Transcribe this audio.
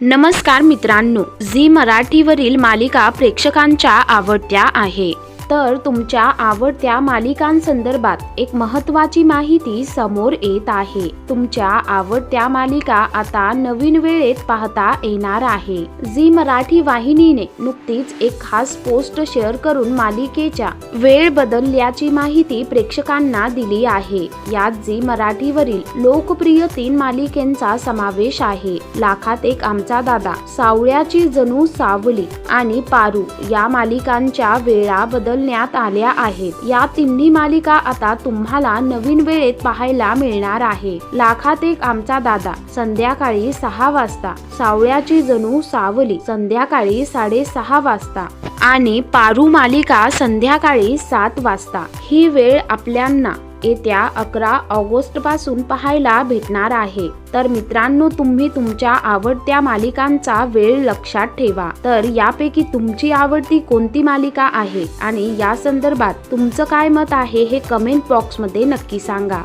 नमस्कार मित्रांनो झी मराठीवरील मालिका प्रेक्षकांच्या आवडत्या आहे. तर तुमच्या आवडत्या मालिकांसंदर्भात एक महत्त्वाची माहिती समोर येत आहे. तुमच्या आवडत्या मालिका आता नवीन वेळेत पाहता येणार आहे. झी मराठी वाहिनीने नुकतीच एक खास पोस्ट शेअर करून मालिकेच्या वेळ बदलल्याची माहिती प्रेक्षकांना दिली आहे. यात झी मराठीवरील लोकप्रिय तीन मालिकेंचा समावेश आहे. लाखात एक आमचा दादा सावळ्याची जणू सावली आणि पारू या मालिकांच्या वेळा बदल बदलण्यात आल्या आहेत. या तिन्ही मालिका आता तुम्हाला नवीन वेळेत पाहायला मिळणार आहे. लाखात एक आमचा दादा. संध्याकाळी सहा वाजता. सावळ्याची जणू सावली. संध्याकाळी साडेसहा वाजता. आणि पारू मालिका संध्याकाळी सात वाजता. ही वेळ आपल्यांना येत्या अकरा ऑगस्टपासून पाहायला भेटणार आहे. तर मित्रांनो तुम्ही तुमच्या आवडत्या मालिकांचा वेळ लक्षात ठेवा. तर यापैकी तुमची आवडती कोणती मालिका आहे? आणि या संदर्भात तुमचं काय मत आहे हे कमेंट बॉक्समध्ये नक्की सांगा.